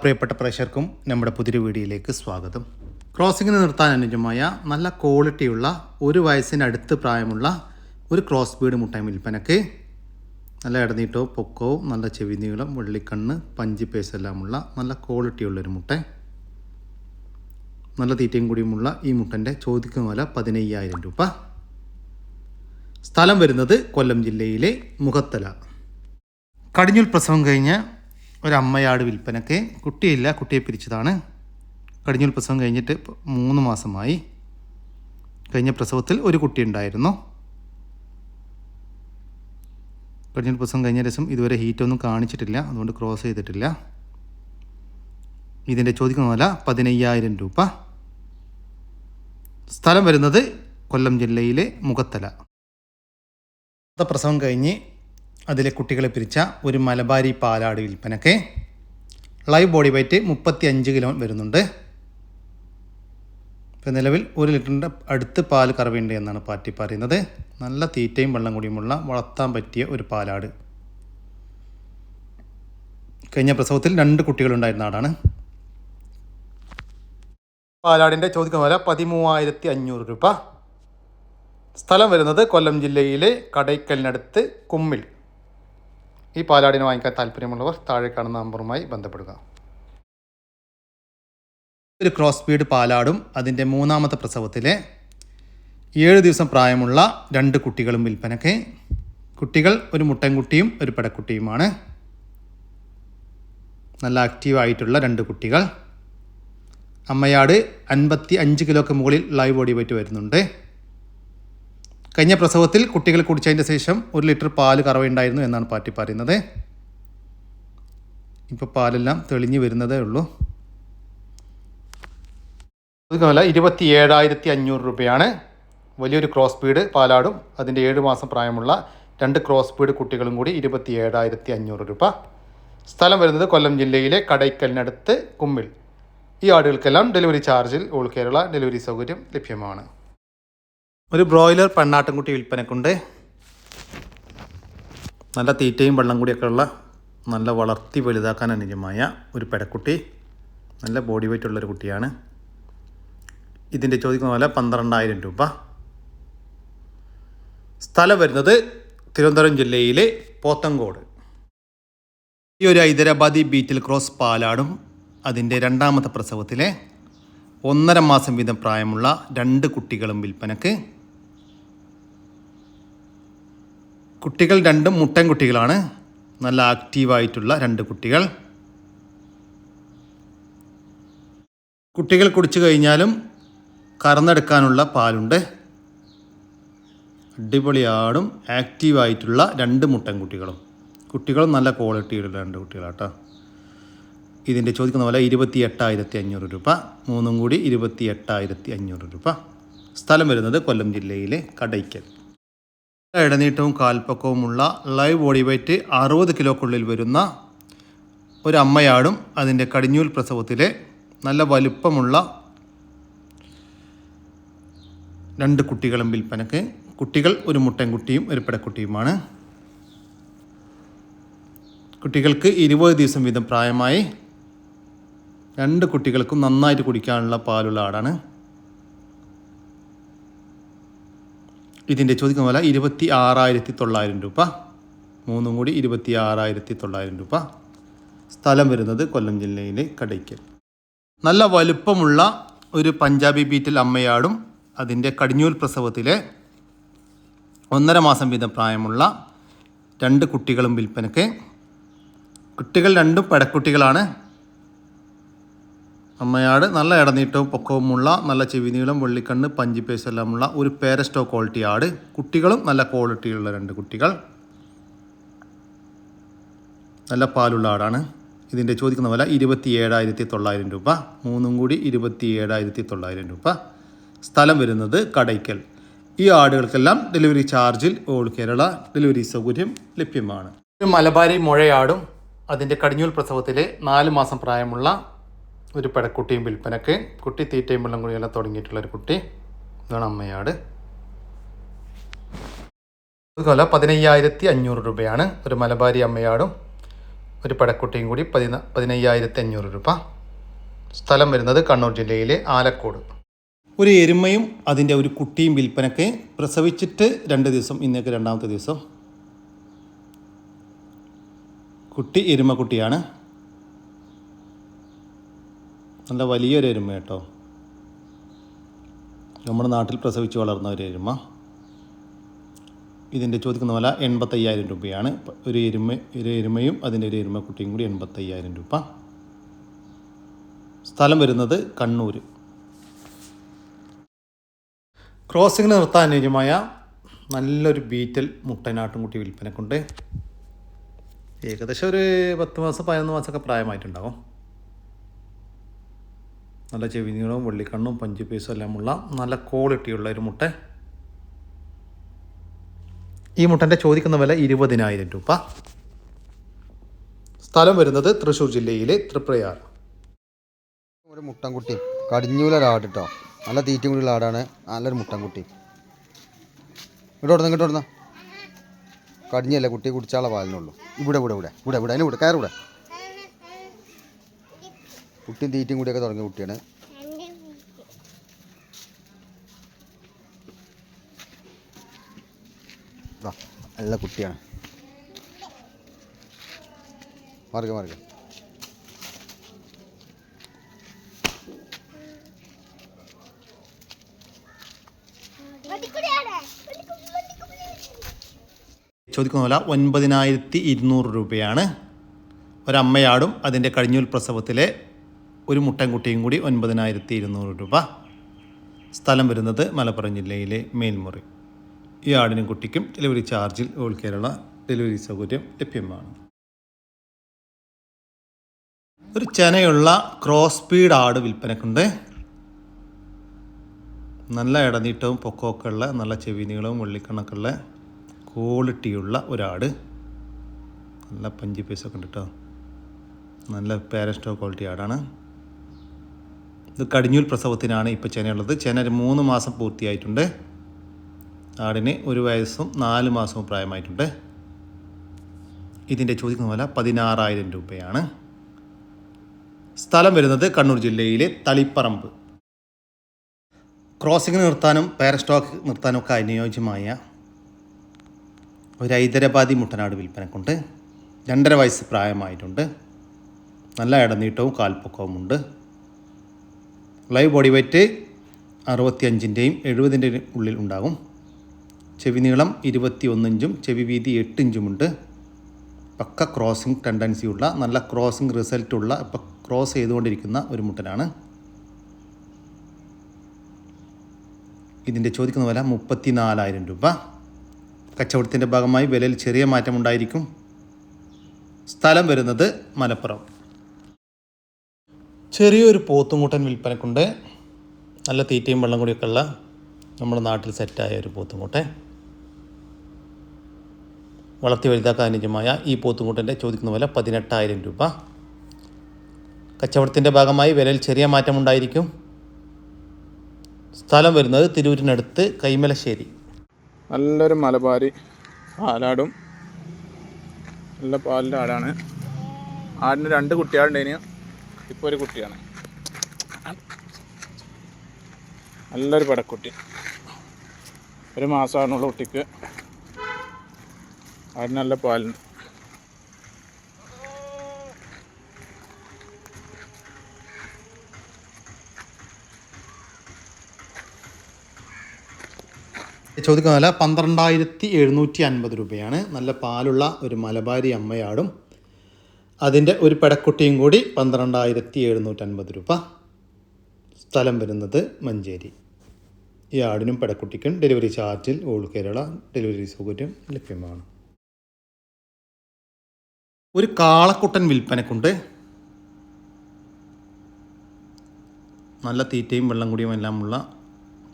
പ്രിയപ്പെട്ട പ്രേക്ഷകർക്കും നമ്മുടെ പുതിയ വീഡിയോയിലേക്ക് സ്വാഗതം. ക്രോസിങ്ങിന് നിർത്താൻ അനുജമായ നല്ല ക്വാളിറ്റിയുള്ള ഒരു വയസ്സിനടുത്ത് പ്രായമുള്ള ഒരു ക്രോസ് ബീഡ് മുട്ടായ വിൽപ്പനക്ക് നല്ല ഇടനീട്ടവും പൊക്കവും നല്ല ചെവി നീളം വെള്ളിക്കണ്ണ് പഞ്ചി പേസ് എല്ലാമുള്ള നല്ല ക്വാളിറ്റിയുള്ളൊരു മുട്ട നല്ല തീറ്റയും കൂടിയുമുള്ള ഈ മുട്ടന്റെ ചോദിക്കുന്ന വില പതിനയ്യായിരം രൂപ. സ്ഥലം വരുന്നത് കൊല്ലം ജില്ലയിലെ മുഖത്തല. കടിഞ്ഞൂൽ പ്രസവം കഴിഞ്ഞ് ഒരമ്മയാട് വിൽപ്പനക്ക് കുട്ടിയില്ല കുട്ടിയെ പിരിച്ചതാണ്. കടിഞ്ഞൂൽ പ്രസവം കഴിഞ്ഞിട്ട് മൂന്ന് മാസമായി. കഴിഞ്ഞ പ്രസവത്തിൽ ഒരു കുട്ടി ഉണ്ടായിരുന്നു കടിഞ്ഞൂൽ പ്രസവം കഴിഞ്ഞ ദിവസം ഇതുവരെ ഹീറ്റൊന്നും കാണിച്ചിട്ടില്ല അതുകൊണ്ട് ക്രോസ് ചെയ്തിട്ടില്ല. ഇതിന്റെ ചോദിക്കുന്ന വില പതിനയ്യായിരം രൂപ. സ്ഥലം വരുന്നത് കൊല്ലം ജില്ലയിലെ മുഖത്തല. പ്രസവം കഴിഞ്ഞ് അതിലെ കുട്ടികളെ പിരിച്ച ഒരു മലബാരി പാലാട് വിൽപ്പനക്ക് ലൈവ് ബോഡി വെയ്റ്റ് മുപ്പത്തി അഞ്ച് കിലോ വരുന്നുണ്ട്. ഇപ്പം നിലവിൽ ഒരു ലിറ്ററിന്റെ അടുത്ത് പാൽ കറവുണ്ട് എന്നാണ് പാറ്റി പറയുന്നത്. നല്ല തീറ്റയും വെള്ളം കൂടിയുമുള്ള വളർത്താൻ പറ്റിയ ഒരു പാലാട്. കഴിഞ്ഞ പ്രസവത്തിൽ രണ്ട് കുട്ടികളുണ്ടായിരുന്ന ആടാണ് പാലാടിന്റെ ചോദിക്കുന്ന വില പതിമൂവായിരത്തി അഞ്ഞൂറ് രൂപ. സ്ഥലം വരുന്നത് കൊല്ലം ജില്ലയിലെ കടയ്ക്കലിനടുത്ത് കുമ്മിൽ. ഈ പാലാടിനെ വാങ്ങിക്കാൻ താല്പര്യമുള്ളവർ താഴെ കാണുന്ന നമ്പറുമായി ബന്ധപ്പെടുക. ഒരു ക്രോസ് ബീഡ് പാലാടും അതിന്റെ മൂന്നാമത്തെ പ്രസവത്തിലെ ഏഴ് ദിവസം പ്രായമുള്ള രണ്ട് കുട്ടികളും വിൽപ്പനയ്ക്ക്. കുട്ടികൾ ഒരു മുട്ടൻകുട്ടിയും ഒരു പെടക്കുട്ടിയുമാണ്. നല്ല ആക്റ്റീവ് ആയിട്ടുള്ള രണ്ട് കുട്ടികൾ. അമ്മയാട് അൻപത്തി അഞ്ച് കിലോക്ക് മുകളിൽ ലൈവ് ബോഡി വെയിറ്റ് വരുന്നുണ്ട്. കഴിഞ്ഞ പ്രസവത്തിൽ കുട്ടികൾ കുടിച്ചതിന്റെ ശേഷം ഒരു ലിറ്റർ പാൽ കറവുണ്ടായിരുന്നു എന്നാണ് പാറ്റി പറയുന്നത്. ഇപ്പോൾ പാലെല്ലാം തെളിഞ്ഞു വരുന്നതേ ഉള്ളൂ. അതുപോലെ ഇരുപത്തി ഏഴായിരത്തി അഞ്ഞൂറ് രൂപയാണ്. വലിയൊരു ക്രോസ് ബീഡ് പാലാടും. അതിന്റെ ഏഴ് മാസം പ്രായമുള്ള രണ്ട് ക്രോസ് ബീഡ് കുട്ടികളും കൂടി ഇരുപത്തി ഏഴായിരത്തി അഞ്ഞൂറ് രൂപ. സ്ഥലം വരുന്നത് കൊല്ലം ജില്ലയിലെ കടയ്ക്കലിനടുത്ത് കുമ്മിൽ. ഈ ആടുകൾക്കെല്ലാം ഡെലിവറി ചാർജിൽ ഓൾ കേരള ഡെലിവറി സൗകര്യം ലഭ്യമാണ്. ഒരു ബ്രോയിലർ പെണ്ണാട്ടിൻകുട്ടി വിൽപ്പനക്കുണ്ട്. നല്ല തീറ്റയും വെള്ളം കൂടിയൊക്കെ ഉള്ള നല്ല വളർത്തി വലുതാക്കാൻ അനുജമായ ഒരു പെടക്കുട്ടി. നല്ല ബോഡി വെയിറ്റ് ഉള്ളൊരു കുട്ടിയാണ്. ഇതിന്റെ ചോദിക്കുന്ന പോലെ പന്ത്രണ്ടായിരം രൂപ. സ്ഥലം വരുന്നത് തിരുവനന്തപുരം ജില്ലയിലെ പോത്തങ്കോട്. ഈ ഒരു ഹൈദരാബാദി ബീറ്റിൽ ക്രോസ് പാലാടും അതിന്റെ രണ്ടാമത്തെ പ്രസവത്തിലെ ഒന്നര മാസം വീതം പ്രായമുള്ള രണ്ട് കുട്ടികളും വിൽപ്പനക്ക്. കുട്ടികൾ രണ്ടും മുട്ടൻ കുട്ടികളാണ് നല്ല ആക്റ്റീവായിട്ടുള്ള രണ്ട് കുട്ടികൾ. കുട്ടികൾ കുടിച്ചു കഴിഞ്ഞാലും കറന്നെടുക്കാനുള്ള പാലുണ്ട്. അടിപൊളിയാടും ആക്റ്റീവായിട്ടുള്ള രണ്ട് മുട്ടൻ കുട്ടികളും നല്ല ക്വാളിറ്റിയുള്ള രണ്ട് കുട്ടികളാട്ടോ. ഇതിന്റെ ചോദിക്കുന്ന പോലെ ഇരുപത്തി എട്ടായിരത്തി അഞ്ഞൂറ് രൂപ. മൂന്നും കൂടി ഇരുപത്തി എട്ടായിരത്തി അഞ്ഞൂറ് രൂപ. സ്ഥലം വരുന്നത് കൊല്ലം ജില്ലയിലെ കടയ്ക്കൽ. ഇടനീട്ടവും കാൽപ്പക്കവുമുള്ള ലൈവ് ബോഡി വെയ്റ്റ് അറുപത് കിലോക്കുള്ളിൽ വരുന്ന ഒരു അതിന്റെ കടിഞ്ഞൂൽ പ്രസവത്തിലെ നല്ല വലുപ്പമുള്ള രണ്ട് കുട്ടികളും വിൽപ്പനക്ക് കുട്ടികൾ ഒരു മുട്ടൻകുട്ടിയും ഒരു പെടക്കുട്ടിയുമാണ്. കുട്ടികൾക്ക് ഇരുപത് ദിവസം വീതം പ്രായമായി. രണ്ട് കുട്ടികൾക്കും നന്നായിട്ട് കുടിക്കാനുള്ള പാലുള്ള ആടാണ്. ഇതിന്റെ ചോദിക്കുന്ന പോലെ ഇരുപത്തി ആറായിരത്തി തൊള്ളായിരം രൂപ. മൂന്നും കൂടി ഇരുപത്തി ആറായിരത്തി തൊള്ളായിരം രൂപ. സ്ഥലം വരുന്നത് കൊല്ലം ജില്ലയിലെ കടയ്ക്കൽ. നല്ല വലുപ്പമുള്ള ഒരു പഞ്ചാബി ബീറ്റിൽ അമ്മയാടും അതിന്റെ കടിഞ്ഞൂൽ പ്രസവത്തിലെ ഒന്നര മാസം വീതം പ്രായമുള്ള രണ്ട് കുട്ടികളും വിൽപ്പനക്ക് കുട്ടികൾ രണ്ടും പെടക്കുട്ടികളാണ് അമ്മയാട് നല്ല ഇടനീട്ടവും പൊക്കവുമുള്ള നല്ല ചെവിനീളം വെള്ളിക്കണ്ണ് പഞ്ചി എല്ലാമുള്ള ഒരു പേരസ്റ്റോ ക്വാളിറ്റി ആട്. കുട്ടികളും നല്ല ക്വാളിറ്റിയുള്ള രണ്ട് കുട്ടികൾ. നല്ല പാലുള്ള ആടാണ്. ഇതിന്റെ ചോദിക്കുന്ന വില ഇരുപത്തി ഏഴായിരത്തി തൊള്ളായിരം രൂപ. മൂന്നും കൂടി ഇരുപത്തി ഏഴായിരത്തി തൊള്ളായിരം രൂപ. സ്ഥലം വരുന്നത് കടയ്ക്കൽ. ഈ ആടുകൾക്കെല്ലാം ഡെലിവറി ചാർജിൽ ഓൾ കേരള ഡെലിവറി സൗകര്യം ലഭ്യമാണ്. മലബാരി മുഴയാടും അതിന്റെ കടിഞ്ഞൂൽ പ്രസവത്തിലെ നാല് മാസം പ്രായമുള്ള ഒരു പെടക്കുട്ടിയും വിൽപ്പനക്ക് കുട്ടി തീറ്റയും വെള്ളം കുടിയെല്ലാം തുടങ്ങിയിട്ടുള്ളൊരു കുട്ടി. ഇതാണ് അമ്മയാട്. അതുപോലെ പതിനയ്യായിരത്തി അഞ്ഞൂറ് രൂപയാണ്. ഒരു മലബാരി അമ്മയാടും ഒരു പടക്കുട്ടിയും കൂടി പതിന പതിനയ്യായിരത്തി അഞ്ഞൂറ് രൂപ. സ്ഥലം വരുന്നത് കണ്ണൂർ ജില്ലയിലെ ആലക്കോട്. ഒരു എരുമയും അതിന്റെ ഒരു കുട്ടിയും വിൽപ്പനക്ക് പ്രസവിച്ചിട്ട് രണ്ട് ദിവസം ഇന്നേക്ക് രണ്ടാമത്തെ ദിവസം. കുട്ടി എരുമ കുട്ടിയാണ് നല്ല വലിയൊരു എരുമ കേട്ടോ. നമ്മുടെ നാട്ടിൽ പ്രസവിച്ച് വളർന്ന ഒരു എരുമ. ഇതിന്റെ ചോദിക്കുന്ന വില എൺപത്തയ്യായിരം രൂപയാണ്. ഒരു എരുമ ഒരു എരുമയും അതിന്റെ ഒരു എരുമക്കുട്ടിയും കൂടി എൺപത്തയ്യായിരം രൂപ. സ്ഥലം വരുന്നത് കണ്ണൂർ ക്രോസിങ്ങിന് നിർത്താൻ അനുയോജ്യമായ നല്ലൊരു ബീറ്റൽ മുട്ടനാട്ടുംകുട്ടി വിൽപ്പനക്കുണ്ട്. ഏകദേശം ഒരു പത്ത് മാസം പതിനൊന്ന് മാസമൊക്കെ പ്രായമായിട്ടുണ്ടാവും. നല്ല ചെവി നീളവും വെള്ളിക്കണ്ണും പഞ്ച് പീസും എല്ലാമുള്ള നല്ല ക്വാളിറ്റിയുള്ള ഒരു മുട്ട. ഈ മുട്ടന്റെ ചോദിക്കുന്ന വില ഇരുപതിനായിരം രൂപ. സ്ഥലം വരുന്നത് തൃശ്ശൂർ ജില്ലയിലെ തൃപ്രയാർ. ഒരു മുട്ടൻകുട്ടി. കടിഞ്ഞൂലൊരാട് കേട്ടോ നല്ല തീറ്റയും കൂടിയുള്ള ആടാണ് നല്ലൊരു മുട്ടൻകുട്ടി. ഇങ്ങോട്ട് കൊടുന്ന ഇങ്ങോട്ട് കൊടുന്ന കടിഞ്ഞല്ല കുട്ടി കുടിച്ചാളെ പാലിനുള്ളൂ ഇവിടെ ഇവിടെ ഇവിടെ ഇവിടെ ഇവിടെ അതിന് ഇവിടെ കയറി ഇവിടെ കുട്ടിയും തീറ്റയും കൂടിയൊക്കെ തുടങ്ങിയ കുട്ടിയാണ്. നല്ല കുട്ടിയാണ്. മാറുക മാറുക ചോദിക്കുന്ന പോലെ ഒൻപതിനായിരത്തി ഇരുന്നൂറ് രൂപയാണ്. ഒരമ്മയാടും അതിന്റെ കഴിഞ്ഞൂൽ പ്രസവത്തിലെ ഒരു മുട്ടൻകുട്ടിയും കൂടി ഒൻപതിനായിരത്തി ഇരുന്നൂറ് രൂപ. സ്ഥലം വരുന്നത് മലപ്പുറം ജില്ലയിലെ മേൽമുറി. ഈ ആടിനും കുട്ടിക്കും ഡെലിവറി ചാർജിൽ ഓൾ കേരള ഡെലിവറി സൗകര്യം ലഭ്യമാണ്. ഒരു ചെനയുള്ള ക്രോസ് സ്പീഡ് ആട് വിൽപ്പനക്കുണ്ട്. നല്ല ഇടനീട്ടവും പൊക്കമൊക്കെ ഉള്ള നല്ല ചെവി നീളവും വെള്ളിക്കണ്ണൊക്കെ ഉള്ള ക്വാളിറ്റിയുള്ള ഒരാട്. നല്ല പഞ്ചി പീസൊക്കെ ഉണ്ട് കേട്ടോ നല്ല പാരസ്റ്റോ ക്വാളിറ്റി ആടാണ്. ഇത് കടിഞ്ഞൂൽ പ്രസവത്തിനാണ് ഇപ്പോൾ ചെനയുള്ളത്. ചെന മൂന്ന് മാസം പൂർത്തിയായിട്ടുണ്ട്. ആടിന് ഒരു വയസ്സും നാല് മാസവും പ്രായമായിട്ടുണ്ട്. ഇതിന്റെ ചോദിക്കുന്ന വില പതിനാറായിരം രൂപയാണ്. സ്ഥലം വരുന്നത് കണ്ണൂർ ജില്ലയിലെ തളിപ്പറമ്പ്. ക്രോസിംഗ് നിർത്താനും പാരസ്റ്റോക്ക് നിർത്താനും ഒക്കെ അനുയോജ്യമായ ഒരു ഹൈദരാബാദി മുട്ടനാട് വിൽപ്പനക്കുണ്ട്. രണ്ടര വയസ്സ് പ്രായമായിട്ടുണ്ട്. നല്ല ഇടനീട്ടവും കാൽപ്പൊക്കവും ഉണ്ട് ലൈവ് ബോഡി വെയ്റ്റ് അറുപത്തിയഞ്ചിന്റെയും എഴുപതിന്റെയും ഉള്ളിൽ ഉണ്ടാകും. ചെവി നീളം ഇരുപത്തി ഒന്നിഞ്ചും ചെവി വീതി എട്ട് ഇഞ്ചുമുണ്ട് പക്ക ക്രോസിംഗ് ടെൻഡൻസിയുള്ള നല്ല ക്രോസിംഗ് റിസൾട്ടുള്ള ഇപ്പം ക്രോസ് ചെയ്തുകൊണ്ടിരിക്കുന്ന ഒരു മുട്ടനാണ്. ഇതിന്റെ ചോദിക്കുന്ന വില മുപ്പത്തി നാലായിരം രൂപ. കച്ചവടത്തിന്റെ ഭാഗമായി വിലയിൽ ചെറിയ മാറ്റമുണ്ടായിരിക്കും. സ്ഥലം വരുന്നത് മലപ്പുറം. ചെറിയൊരു പോത്തുമുട്ടൻ വിൽപ്പനക്കുണ്ട്. നല്ല തീറ്റയും വെള്ളം കൂടിയൊക്കെ ഉള്ള നമ്മുടെ നാട്ടിൽ സെറ്റായ ഒരു പോത്തുമുട്ടൻ വളർത്തി വലുതാക്കാൻ അനുയോജ്യമായ ഈ പോത്തുമുട്ടന്റെ ചോദിക്കുന്ന വില പതിനെട്ടായിരം രൂപ. കച്ചവടത്തിന്റെ ഭാഗമായി വിലയിൽ ചെറിയ മാറ്റമുണ്ടായിരിക്കും. സ്ഥലം വരുന്നത് തിരൂരിനടുത്ത് കൈമലശ്ശേരി. നല്ലൊരു മലബാരി പാലാടും. നല്ല പാലിന്റെ ആടാണ്. ആടിന് രണ്ട് കുട്ടികളുണ്ടേന് ഇപ്പോൾ ഒരു കുട്ടിയാണ്. നല്ലൊരു പടക്കുട്ടി. ഒരു മാസമാണുള്ള കുട്ടിക്ക്. അതിന് നല്ല പാലുണ്ട്. ചോദിക്കുന്നതല്ല പന്ത്രണ്ടായിരത്തി എഴുന്നൂറ്റി അൻപത് രൂപയാണ്. നല്ല പാലുള്ള ഒരു മലബാരി അമ്മയാടും അതിന്റെ ഒരു പെടക്കുട്ടിയും കൂടി പന്ത്രണ്ടായിരത്തി എഴുന്നൂറ്റൻപത് രൂപ. സ്ഥലം വരുന്നത് മഞ്ചേരി. ഈ ആടിനും പെടക്കുട്ടിക്കും ഡെലിവറി ചാർജിൽ ഓൾ കേരള ഡെലിവറി സൗകര്യം ലഭ്യമാണ്. ഒരു കാളക്കുട്ടൻ വിൽപ്പനക്കുണ്ട്. നല്ല തീറ്റയും വെള്ളം കുടിയും എല്ലാമുള്ള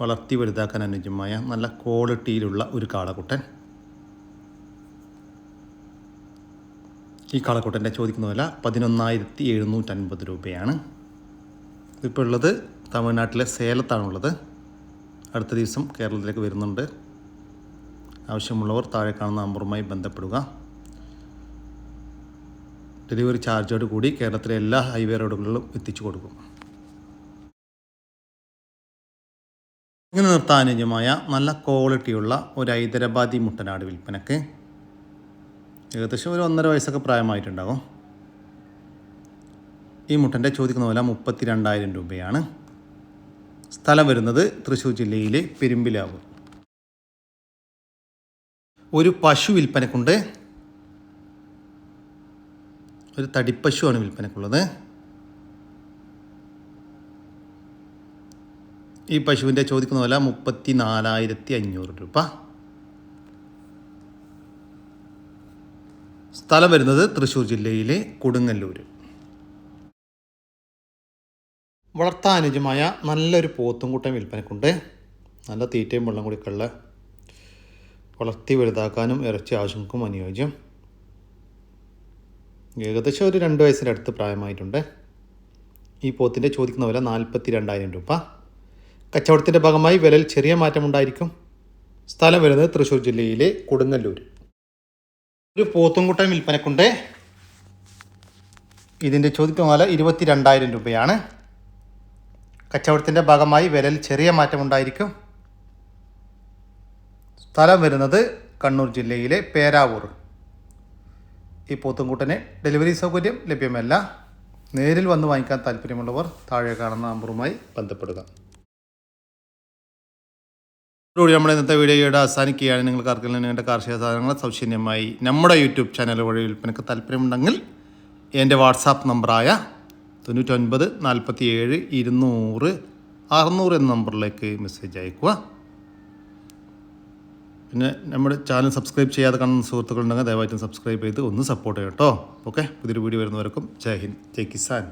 വളർത്തി വലുതാക്കാൻ അനുയോജ്യമായ നല്ല ക്വാളിറ്റിയിലുള്ള ഒരു കാളക്കുട്ടൻ. ഈ കാളക്കൂട്ടന്റെ ചോദിക്കുന്ന വില പതിനൊന്നായിരത്തി എഴുന്നൂറ്റൻപത് രൂപയാണ്. ഇപ്പോൾ ഉള്ളത് തമിഴ്നാട്ടിലെ സേലത്താണുള്ളത്. അടുത്ത ദിവസം കേരളത്തിലേക്ക് വരുന്നുണ്ട്. ആവശ്യമുള്ളവർ താഴെ കാണുന്ന നമ്പറുമായി ബന്ധപ്പെടുക. ഡെലിവറി ചാർജോട് കൂടി കേരളത്തിലെ എല്ലാ ഹൈവേ റോഡുകളിലും എത്തിച്ചു കൊടുക്കും. ഇങ്ങനെ നിർത്താനുജ്യമായ നല്ല ക്വാളിറ്റിയുള്ള ഒരു ഹൈദരാബാദി മുട്ടനാട് വിൽപ്പനക്ക് ഏകദേശം ഒരു ഒന്നര വയസ്സൊക്കെ പ്രായമായിട്ടുണ്ടാകും. ഈ മുട്ടന്റെ ചോദിക്കുന്ന വില മുപ്പത്തി രണ്ടായിരം രൂപയാണ്. സ്ഥലം വരുന്നത് തൃശ്ശൂർ ജില്ലയിലെ പെരുമ്പിലാവ്. ഒരു പശു വിൽപ്പനക്കുണ്ട്. ഒരു തടിപ്പശുവാണ് വിൽപ്പനക്കുള്ളത്. ഈ പശുവിന്റെ ചോദിക്കുന്ന വില മുപ്പത്തി നാലായിരത്തി അഞ്ഞൂറ് രൂപ. സ്ഥലം വരുന്നത് തൃശ്ശൂർ ജില്ലയിലെ കൊടുങ്ങല്ലൂർ വളർത്താൻ അനുജമായ നല്ലൊരു പോത്തും കൂട്ടം വിൽപ്പനക്കുണ്ട്. നല്ല തീറ്റയും വെള്ളം കുടിക്കുള്ള വളർത്തി വലുതാക്കാനും ഇറച്ചി ആവശ്യങ്ങൾക്കും അനുയോജ്യം. ഏകദേശം ഒരു രണ്ട് വയസ്സിന്റെ അടുത്ത് പ്രായമായിട്ടുണ്ട്. ഈ പോത്തിന്റെ ചോദിക്കുന്ന വില നാൽപ്പത്തി രണ്ടായിരം രൂപ. കച്ചവടത്തിന്റെ ഭാഗമായി വിലയിൽ ചെറിയ മാറ്റമുണ്ടായിരിക്കും. സ്ഥലം വരുന്നത് തൃശ്ശൂർ ജില്ലയിലെ കൊടുങ്ങല്ലൂർ ഒരു പോത്തുംകുട്ടൻ വിൽപ്പനക്കുണ്ട്. ഇതിന്റെ ചോദിക്കുന്ന ഇരുപത്തി രണ്ടായിരം രൂപയാണ്. കച്ചവടത്തിന്റെ ഭാഗമായി വിലയിൽ ചെറിയ മാറ്റമുണ്ടായിരിക്കും സ്ഥലം വരുന്നത് കണ്ണൂർ ജില്ലയിലെ പേരാവൂർ. ഈ പോത്തുംകൂട്ടന് ഡെലിവറി സൗകര്യം ലഭ്യമല്ല. നേരിൽ വന്ന് വാങ്ങിക്കാൻ താല്പര്യമുള്ളവർ താഴെ കാണുന്ന നമ്പറുമായി ബന്ധപ്പെടുക. ഇതോടെ നമ്മുടെ ഇന്നത്തെ വീഡിയോയുടെ അവസാനിക്കുകയാണ്. നിങ്ങൾക്ക് ആർക്കെങ്കിലും നിങ്ങളുടെ കാർഷിക സാധനങ്ങൾ സൗജന്യമായി നമ്മുടെ യൂട്യൂബ് ചാനൽ വഴി വിൽപ്പനക്ക് താല്പര്യമുണ്ടെങ്കിൽ എന്റെ വാട്സാപ്പ് നമ്പറായ തൊണ്ണൂറ്റൊൻപത് നാൽപ്പത്തി ഏഴ് ഇരുന്നൂറ് അറുന്നൂറ് എന്ന നമ്പറിലേക്ക് മെസ്സേജ് അയക്കുക പിന്നെ നമ്മുടെ ചാനൽ സബ്സ്ക്രൈബ് ചെയ്യാതെ കാണുന്ന സുഹൃത്തുക്കളുണ്ടെങ്കിൽ ദയവായിട്ടും സബ്സ്ക്രൈബ് ചെയ്ത് ഒന്ന് സപ്പോർട്ട് ചെയ്യട്ടോ ഓക്കെ? പുതിയൊരു വീഡിയോ വരുന്നവർക്കും ജയ് ഹിന്ദ് ജയ് കിസാൻ.